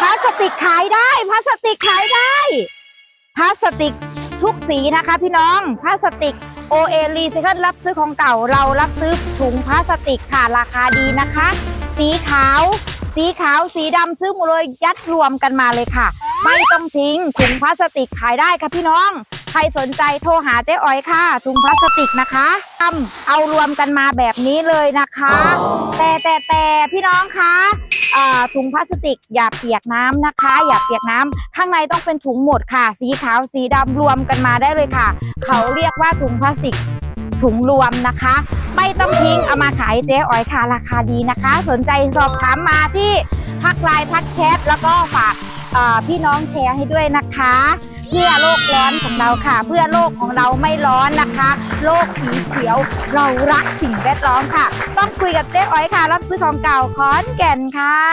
พลาสติกขายได้พลาสติกขายได้พลาสติกทุกสีนะคะ พี่น้องพลาสติกโอเอรีไซเคิลรับซื้อของเก่าเรารับซื้อถุงพลาสติกค่ะราคาดีนะคะ สีขาว สีขาวสีดำซื้อหมดเลยยัดรวมกันมาเลยค่ะ ไม่ต้องทิ้งถุงพลาสติกขายได้ค่ะพี่น้อง ใครสนใจโทรหาเจ๊อ๋อยค่ะถุงพลาสติกนะคะทำเอารวมกันมาแบบนี้เลยนะคะ แต่แต่แต่พี่น้องคะถุงพลาสติกอย่าเปียกน้ำนะคะ อย่าเปียกน้ำข้างในต้องเป็นถุงหมดค่ะ สีขาวสีดำรวมกันมาได้เลยค่ะ เขาเรียกว่าถุงพลาสติกถุงรวมนะคะ ไม่ต้องทิ้งเอามาขายเจ๊อ๋อยค่ะราคาดีนะคะ สนใจสอบถามมาที่ทักไลน์ทักแชทแล้วก็ฝากพี่น้องแชร์ให้ด้วยนะคะ เพื่อโลกร้อนของเราค่ะ เพื่อโลกของเราไม่ร้อนนะคะ โลกสีเขียวเรารักสิ่งแวดล้อมค่ะ ต้องคุยกับเจ๊อ้อยค่ะ รับซื้อของเก่าขอนแก่นค่ะ